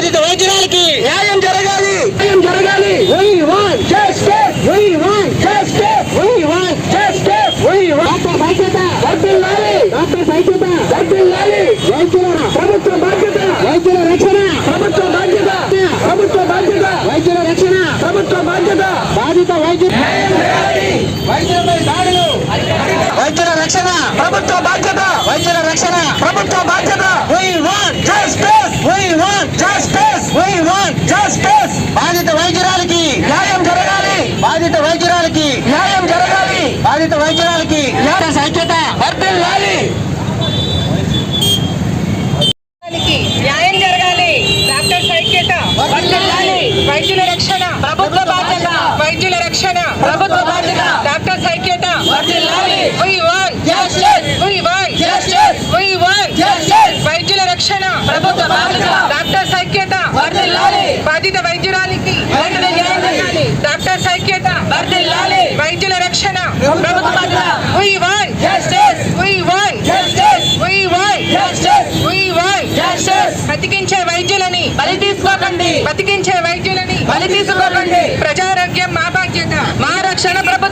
బాధిత వైద్యురాలకి న్యాయం జరగాలి న్యాయం జరగాలి We want justice. We want justice. We want justice. We want doctor బాధ్యత వర్ధిల్లాలి డాక్టర్ బాధ్యత వర్ధిల్లాలి వైద్యుల ప్రభుత్వ బాధ్యత వైద్యుల రక్షణ ప్రభుత్వ బాధ్యత ప్రభుత్వ బాధ్యత వైద్యుల రక్షణ ప్రభుత్వ బాధ్యత బాధిత వైద్యుల వైద్యులపై దాడులు వైద్యుల రక్షణ ప్రభుత్వ బాధ్యత వైద్యుల రక్షణ ప్రభుత్వ బాధ్యత We want justice. We want justice. We want justice. బాధిత వైద్యురాలకి న్యాయం జరగాలి బాధిత వైద్యురాలకి న్యాయం జరగాలి బాధిత వైద్యురాలకి న్యాయం ఐక్యత వర్ధిల్లాలి దానికి న్యాయం జరగాలి డాక్టర్ ఐక్యత వర్ధిల్లాలి వైద్యుల రక్షణ ప్రభుత్వ బాధ్యత వైద్యుల రక్షణ ప్రభుత్వ బాధ్యత డాక్టర్ ఐక్యత వర్ధిల్లాలి. We want Justice. We want Justice. We want Justice. వైద్యుల రక్షణ ప్రభుత్వ డాక్టర్ వర్ధిల్లాలి. బాధిత వైద్యురాలికి. డాక్టర్ వర్ధిల్లాలి. వైద్యుల రక్షణ. బతికించే వైద్యులని బలి తీసుకోకండి. బతికించే వైద్యులని బలి తీసుకోకండి. ప్రజారోగ్యం మా బాధ్యత. మా రక్షణ ప్రభుత్వ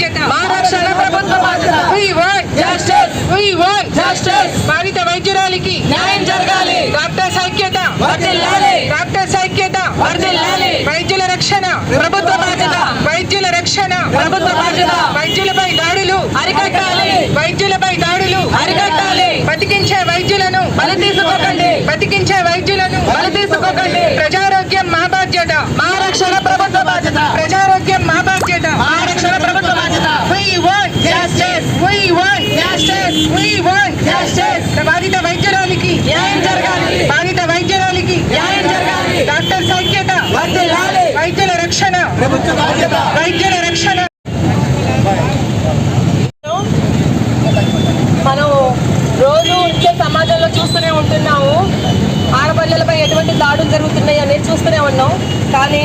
బాధ్యత ప్రభుత్వ బాధ్యత Justice. బాధిత వైద్యురాలికి న్యాయం జరగాలి. డాక్టర్ ఐక్యత వర్ధిల్లాలి. డాక్టర్ ఐక్యత వర్ధిల్లాలి. వైద్యుల రక్షణ. ప్రభుత్వ బాధ్యత. వైద్యుల రక్షణ. ప్రభుత్వ బాధ్యత. వైద్యులపై దాడులు. అరికట్టాలి. వైద్యులపై దాడులు. అరికట్టాలి. బతికించే వైద్యులను. బలి తీసుకోకండి. బతికించే వైద్యులను. బలి తీసుకోకండి. ప్రజారోగ్యం మా బాధ్యత. మా రక్షణ ప్రభుత్వ బాధ్యత ప్రజారోగ్యం మా బాధ్యత మా రక్షణ ప్రభుత్వ బాధ్యత We want Justice. We want Justice. We want Justice. బాధిత వైద్యురాలికి న్యాయం జరగాలి బాధిత వైద్యురాలికి న్యాయం జరగాలి డాక్టర్ సైక్యత వర్ధిల్లాలి. వైద్యుల రక్షణ ప్రభుత్వ బాధ్యత వైద్యుల రక్షణ. మనం రోజు ఇంకే సమాజంలో చూస్తూనే ఉంటున్నాము. ఆడపిల్లలపై ఎటువంటి దాడులు జరుగుతున్నాయి అనేది చూస్తూనే ఉన్నాం. కానీ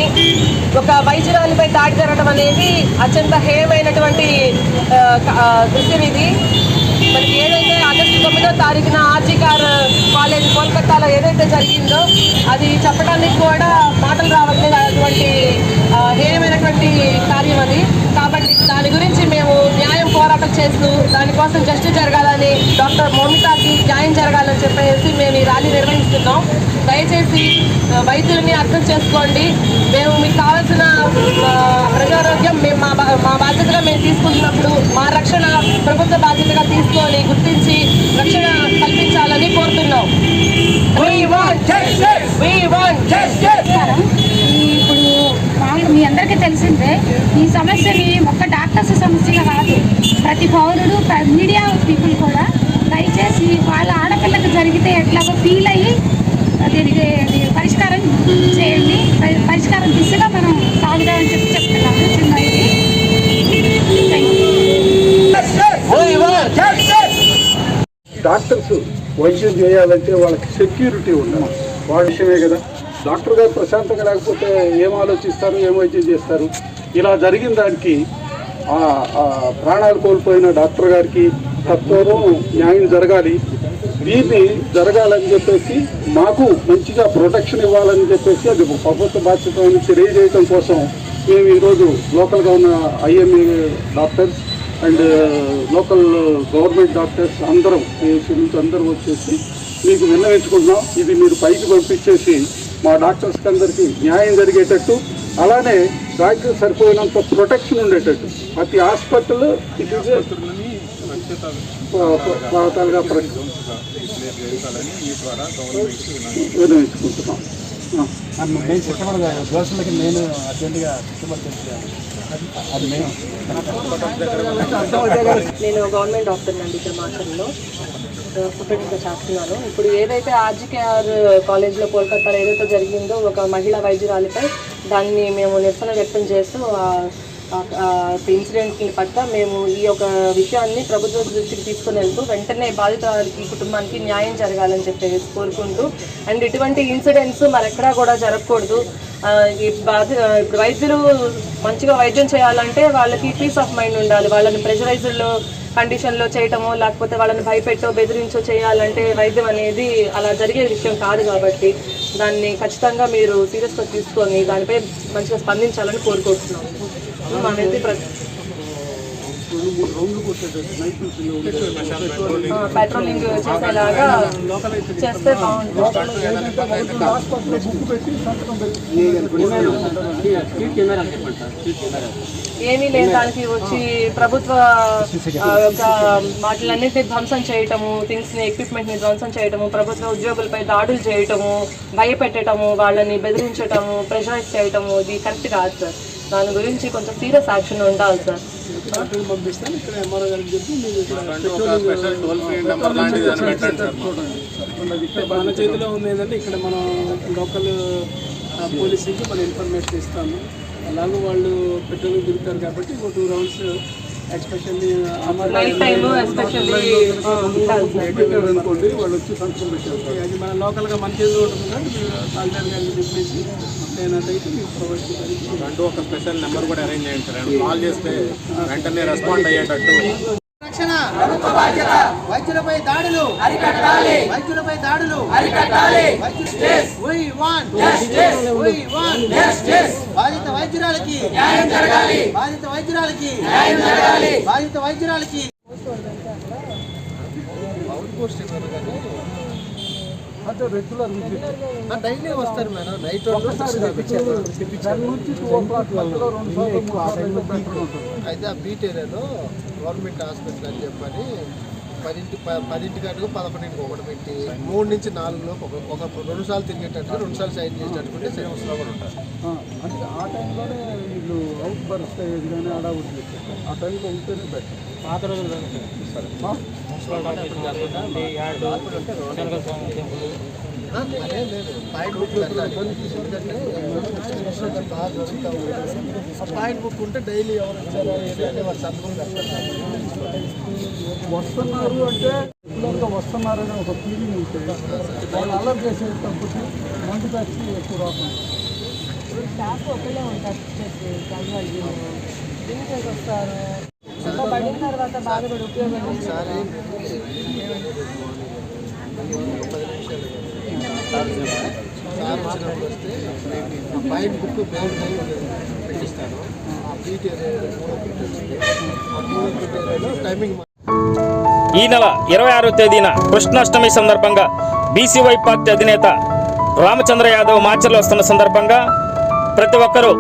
ఒక వైద్యురాలిపై దాడి జరగడం అనేది అత్యంత హేయమైనటువంటి దృశ్యం ఇది. మనకి ఏదైతే ఆగస్టు తొమ్మిదో తారీఖున ఆర్జీకార్ కాలేజ్ కోల్కతాలో ఏదైతే జరిగిందో అది చెప్పడానికి కూడా మాటలు రావట్లేదు అటువంటి హేయమైనటువంటి కార్యం అది. కాబట్టి దాని గురించి మేము న్యాయం పోరాటం చేస్తూ దానికోసం జస్టిస్ జరగాలని డాక్టర్ మోమితాకి న్యాయం జరగాలని చెప్పేసి మేము ఈ ర్యాలీ నిర్వహిస్తున్నాం. దయచేసి వైద్యుల్ని అర్థం చేసుకోండి. మేము మీకు కావాల్సిన ప్రజారోగ్యం మేము మా బా- మా బాధ్యతగా మేము తీసుకుంటున్నప్పుడు మా రక్షణ ప్రభుత్వ బాధ్యతగా తీసుకొని గుర్తించి రక్షణ కల్పించాలని కోరుతున్నాం. ఇప్పుడు మామూలు మీ అందరికీ తెలిసిందే ఈ సమస్యని ఒక్క డాక్టర్స్ సమస్యగా కాదు ప్రతి పౌరుడు ప్ర- మీడియా డాక్టర్స్ వైద్యం చేయాలంటే వాళ్ళకి సెక్యూరిటీ ఉండాలి. వాళ్ళ విషయమే కదా. డాక్టర్ గారు ప్రశాంతంగా లేకపోతే ఏం ఆలోచిస్తారు ఏం వైద్యం చేస్తారు? ఇలా జరిగిన దానికి ప్రాణాలు కోల్పోయిన డాక్టర్ గారికి తత్వరం న్యాయం జరగాలి. దీన్ని జరగాలని చెప్పేసి మాకు మంచిగా ప్రొటెక్షన్ ఇవ్వాలని చెప్పేసి అది ప్రభుత్వ బాధ్యత అని తెలియజేయడం కోసం మేము ఈరోజు లోకల్గా ఉన్న IMA doctors and local government doctors అందరం ఏసీ అందరూ వచ్చేసి మీకు విన్నవించుకుంటున్నాం. ఇది మీరు పైకి పంపించేసి మా డాక్టర్స్కి అందరికీ న్యాయం జరిగేటట్టు అలానే డాక్టర్ సరిపోయినంత ప్రొటెక్షన్ ఉండేటట్టు. ప్రతి హాస్పిటల్ ఇట్ ఈస్ పాతాలుగా విన్నవించుకుంటున్నాం. ఆ. దోషులకి అర్జెంటుగా నేను గవర్నమెంట్ డాక్టర్ అండి ఇక్కడ మాత్రంలో చేస్తున్నాను. ఇప్పుడు ఏదైతే ఆర్జీకేఆర్ కాలేజ్లో కోల్కతాలో ఏదైతే జరిగిందో ఒక మహిళా వైద్యురాలిపై దాన్ని మేము నిరసన వ్యక్తం చేస్తూ ఇన్సిడెంట్ని పట్ల మేము ఈ యొక్క విషయాన్ని ప్రభుత్వ దృష్టికి తీసుకుని వెళ్తూ వెంటనే బాధిత కుటుంబానికి న్యాయం జరగాలని చెప్పేసి కోరుకుంటూ అండ్ ఇటువంటి ఇన్సిడెంట్స్ మరెక్కడా కూడా జరగకూడదు. ఈ బాధ ఇప్పుడు వైద్యులు మంచిగా వైద్యం చేయాలంటే వాళ్ళకి పీస్ ఆఫ్ మైండ్ ఉండాలి. వాళ్ళని ప్రెషరైజ్డ్లో కండిషన్లో చేయటమో లేకపోతే వాళ్ళని భయపెట్టో బెదిరించో చేయాలంటే వైద్యం అనేది అలా జరిగే విషయం కాదు కాబట్టి దాన్ని ఖచ్చితంగా మీరు సీరియస్గా తీసుకొని దానిపై మంచిగా స్పందించాలని కోరుకుంటున్నాం మనైతే ప్ర- పెట్రోలింగ్ చేసేలాగా చేస్తే బాగుంటుంది. ఏమీ లేదు దానికి వచ్చి ప్రభుత్వ వాటిలన్నింటినీ ధ్వంసం చేయటము థింగ్స్ని ఎక్విప్మెంట్ని ధ్వంసం చేయటము ప్రభుత్వ ఉద్యోగులపై దాడులు చేయటము భయపెట్టటము వాళ్ళని బెదిరించటము ప్రెషరైజ్ చేయటము ఇది కరెక్ట్ కాదు సార్ దాని గురించి కొంచెం సీరియస్ యాక్షన్ ఉండాలి సార్ పంపిస్తాను ఇక్కడ ఎంఆర్ఓ గారికి చెప్పి మీరు ఇక్కడ ఉన్నది. ఇక్కడ మన చేతిలో ఉంది ఏంటంటే ఇక్కడ మనం లోకల్ పోలీసుకి మనం ఇన్ఫర్మేషన్ ఇస్తాము అలాగే వాళ్ళు పెట్రోల్ తిరుగుతారు కాబట్టి ఒక టూ రౌండ్స్ ఎక్స్పెషల్లీ అనుకోండి వాళ్ళు వచ్చి పెట్టారు. అది మన లోకల్గా మన చేతిలో ఉంటుంది చెప్పేసి నేనైతే మీకు ప్రొవైడ్ అంటూ ఒక స్పెషల్ నెంబర్ కూడా అరేంజ్ చేయండి సార్. కాల్ చేస్తే వెంటనే రెస్పాండ్ అయ్యేటట్టు. రక్షణ వైద్యులపై దాడులు. అరికట్టాలి. వైద్యులపై దాడులు. అరికట్టాలి. బాధిత వైద్యురాలకి. న్యాయం జరగాలి. బాధిత వైద్యురాలకి. న్యాయం జరగాలి. బాధిత వైద్యురాలకి. అంటే రెగ్యులర్ డైలీ వస్తారు మేడం. నైట్ అయితే ఆ బీట్ ఏరియాలో గవర్నమెంట్ హాస్పిటల్ అని చెప్పని పదింటి ప- పదింటి కాడికి పదకొండింటికి ఒకటి పెట్టి మూడు నుంచి నాలుగులో ఒక ఒక రెండు సార్లు తిరిగేటట్టుగా రెండు సార్లు సైన్ చేసేటట్టుకుంటే సేవస్లో కూడా ఉంటారు ఆ, అంటే ఆ టైంలోనే వీళ్ళు అవుట్ బర్స్ట్ అయ్యేది కానీ అడావుట్ చేస్తారు. ఆ టైంలో ఉంటేనే బెటర్. పాత రోజులు సరే. పాయింట్ బుక్ బాగా ఉంటుంది ఆ పాయింట్ బుక్ ఉంటే డైలీ ఎవరు వచ్చారు ఏంటి అని వస్తున్నారు అంటే వస్తున్నారనే ఒక ఫీలింగ్ ఉంటే వాళ్ళు అలర్ట్ చేసేటప్పుడు తప్పితే మందు వచ్చి ఎక్కువ రాకుండా స్టాఫ్ ఒకళ్ళే ఉంటారు వస్తారు? పడిన తర్వాత బాగా కూడా ఉపయోగం లేదు. బుక్ బోర్డు పెట్టిస్తాను టైమింగ్ ఈ నెల ఇరవై ఆరో తేదీన కృష్ణాష్టమి సందర్భంగా బీసీవై పార్టీ అధినేత రామచంద్ర యాదవ్ మార్చర్లు వస్తున్న సందర్భంగా ప్రతి ఒక్కరూ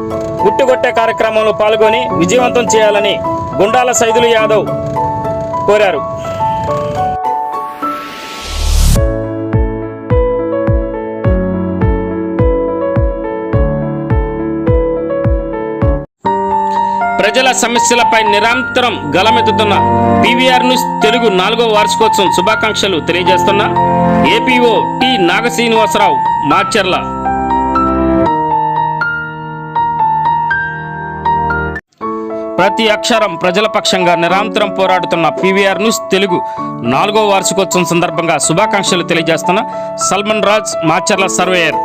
గుట్టుగొట్టే కార్యక్రమంలో పాల్గొని విజయవంతం చేయాలని గుండాల సైదులు యాదవ్ కోరారు. ప్రజల సమస్యలపై నిరంతరం గలమెత్తుతున్న పీవీఆర్ న్యూస్ తెలుగు నాలుగో వార్షికోత్సవం శుభాకాంక్షలు తెలియజేస్తున్న ఏపీఓ టి నాగశ్రీనివాసరావు మాచర్ల ప్రతి అక్షరం ప్రజల పక్షంగా నిరంతరం పోరాడుతున్న పీవీఆర్ న్యూస్ తెలుగు నాలుగో వార్షికోత్సవం సందర్భంగా శుభాకాంక్షలు తెలియజేస్తున్న సల్మన్ రాజ్ మాచర్ల సర్వేయర్.